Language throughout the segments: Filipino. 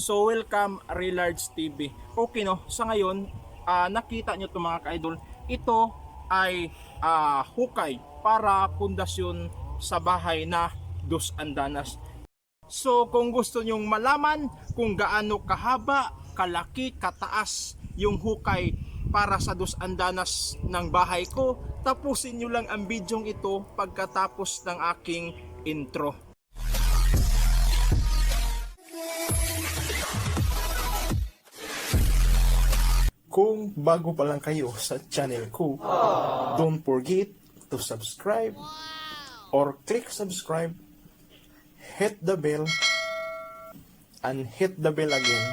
So welcome Relards TV. Okay no, sa ngayon ah, nakita nyo to mga ka-idol, ito ay ah, hukay para pundasyon sa bahay na Dos Andanas. So kung gusto nyong malaman kung gaano kahaba, kalaki, kataas yung hukay para sa Dos Andanas ng bahay ko, tapusin nyo lang ang bidyong ito pagkatapos ng aking intro. Kung bago pa lang kayo sa channel ko, don't forget to subscribe or click subscribe, hit the bell, and hit the bell again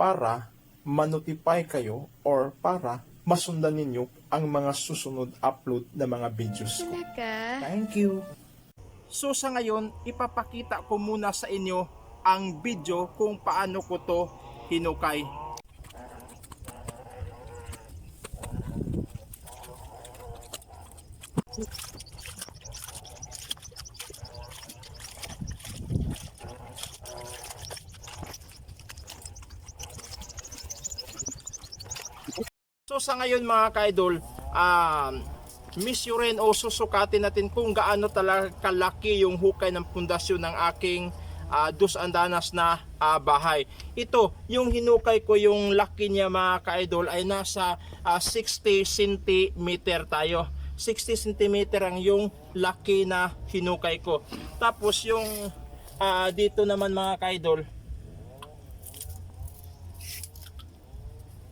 para manotify kayo or para masundan ninyo ang mga susunod upload na mga videos ko. Thank you. So sa ngayon, ipapakita ko muna sa inyo ang video kung paano ko to hinukay. So sa ngayon mga ka-idol, um, measurein o susukatin natin kung gaano talaga kalaki yung hukay ng pundasyon ng aking ah, dos andanas na ah, bahay. Ito, yung hinukay ko yung laki niya mga ka-idol ay nasa ah, 60 cm tayo. 60 cm ang yung laki na hinukay ko. Tapos yung ah, dito naman mga ka-idol,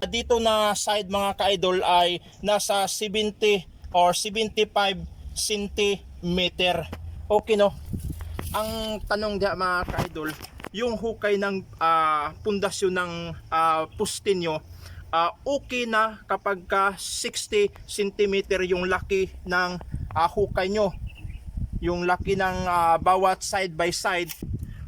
dito na side mga ka-idol ay nasa 70 or 75 cm. Okay no? Ang tanong diya mga ka-idol, yung hukay ng ah, pundasyon ng uh, puste nyo, ah, okay na kapag ka 60 cm yung laki ng ah, hukay nyo. Yung laki ng ah, bawat side by side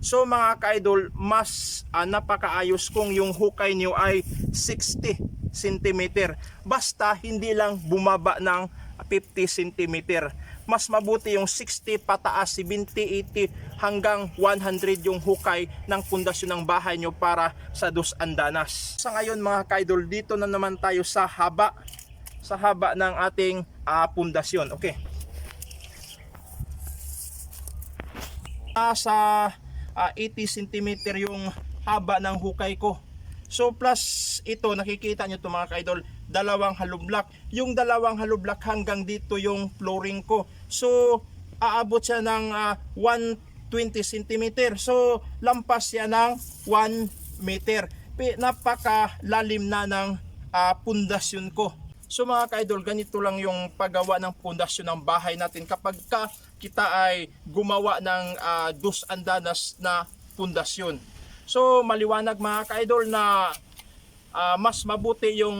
So mga ka-idol, mas ah, napakaayos kung yung hukay niyo ay 60 cm. Basta hindi lang bumaba ng 50 cm. Mas mabuti yung 60 pataas, 70, 80 hanggang 100 yung hukay ng pundasyon ng bahay nyo para sa dos andanas. Sa ngayon mga ka-idol, dito na naman tayo sa haba sa haba ng ating ah, pundasyon. Okay. Ah, sa ah, 80 cm yung haba ng hukay ko. So plus ito nakikita nyo to mga ka-idol, dalawang hollow block. Yung dalawang hollow block hanggang dito yung flooring ko. So aabot siya ng ah, 120 cm. So lampas siya ng 1 meter. Pi- Napakalalim na ng ah, pundasyon ko. So mga ka-idol, ganito lang yung paggawa ng pundasyon ng bahay natin kapag ka kita ay gumawa ng ah, dos andanas na pundasyon. So maliwanag mga ka-idol na ah, mas mabuti yung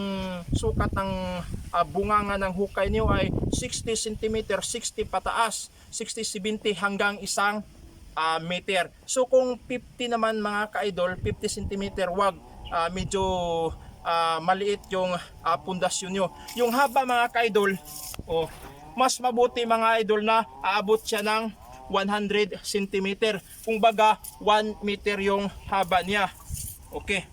sukat ng ah, bunganga ng hukay niyo ay 60 cm, 60 pataas, 60-70 hanggang isang ah, meter. So kung 50 naman mga ka-idol, 50 cm wag ah, medyo ah, maliit yung ah, pundasyon nyo. Yung haba mga ka-idol, oh, mas mabuti mga idol na aabot siya ng 100 cm. Kung baga 1 meter yung haba niya. Okay.